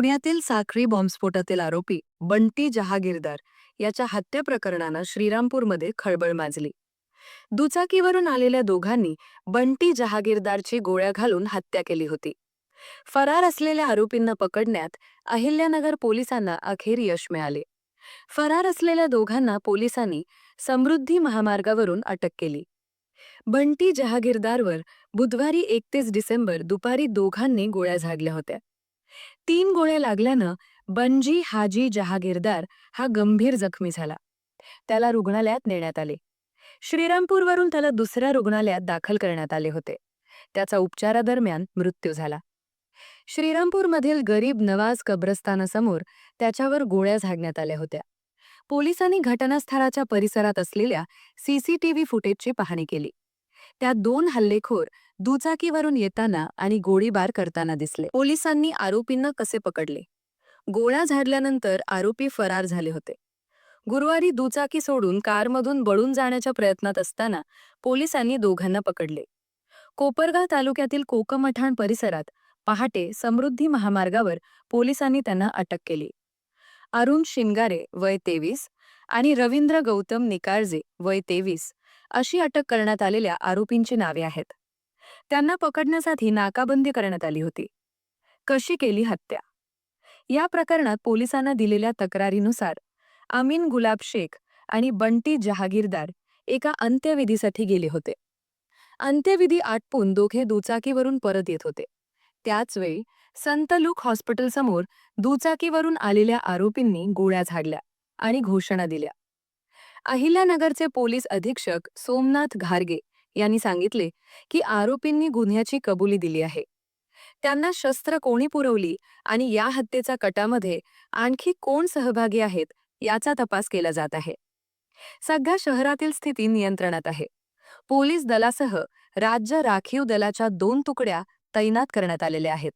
पुण्यातील साखळी बॉम्बस्फोटातील आरोपी बंटी जहागीरदार याच्या हत्या प्रकरणानं श्रीरामपूरमध्ये खळबळ माजली. दुचाकीवरून आलेल्या दोघांनी बंटी जहागीरदारची गोळ्या घालून हत्या केली होती. फरार असलेल्या आरोपींना पकडण्यात अहिल्यानगर पोलिसांना अखेर यश मिळाले. फरार असलेल्या दोघांना पोलिसांनी समृद्धी महामार्गावरून अटक केली. बंटी जहागीरदारवर बुधवारी एकतीस डिसेंबर दुपारी दोघांनी गोळ्या झाडल्या होत्या. तीन गोळ्या लागल्यानं बनजी हाजी जहागीरदार हा गंभीर जखमी झाला. त्याला रुग्णालयात नेण्यात आले. श्रीरामपूरवरून त्याला दुसऱ्या रुग्णालयात दाखल करण्यात आले होते. त्याचा उपचारादरम्यान मृत्यू झाला. श्रीरामपूरमधील गरीब नवाज कब्रस्तानासमोर त्याच्यावर गोळ्या झाडण्यात आल्या होत्या. पोलिसांनी घटनास्थळाच्या परिसरात असलेल्या सीसीटीव्ही फुटेजची पाहणी केली. त्या दोन हल्लेखोर दुचाकीवरून येताना आणि गोळीबार करताना दिसले. पोलिसांनी आरोपींना कसे पकडले? गोळ्या झाडल्यानंतर आरोपी फरार झाले होते. गुरुवारी दुचाकी सोडून कारमधून बळून जाण्याच्या प्रयत्नात असताना पोलिसांनी दोघांना पकडले. कोपरगाव तालुक्यातील कोकमठाण परिसरात पहाटे समृद्धी महामार्गावर पोलिसांनी त्यांना अटक केली. अरुण शिंगारे वय तेवीस आणि रवींद्र गौतम निकाळजे वय तेवीस अशी अटक करण्यात आलेल्या आरोपींची नावे आहेत. त्यांना पकडण्यासाठी नाकाबंदी करण्यात आली होती. कशी केली हत्या? या प्रकरणात पोलिसांना दिलेल्या तक्रारीनुसार अमीन गुलाब शेख आणि बंटी जहागीरदार एका अंत्यविधीसाठी गेले होते. अंत्यविधी आटपून दोघे दुचाकीवरून परत येत होते. त्याचवेळी संत लूक हॉस्पिटलसमोर दुचाकीवरून आलेल्या आरोपींनी गोळ्या झाडल्या आणि घोषणा दिल्या. अहिल्यानगरचे पोलीस अधीक्षक सोमनाथ घारगे यांनी सांगितले की आरोपींनी गुन्ह्याची कबुली दिली आहे. त्यांना शस्त्र कोणी पुरवली आणि या हत्येचा कटामध्ये आणखी कोण सहभागी आहेत याचा तपास केला जात आहे. सध्या शहरातील स्थिती नियंत्रणात आहे. पोलीस दलासह राज्य राखीव दलाच्या दोन तुकड्या तैनात करण्यात आलेल्या आहेत.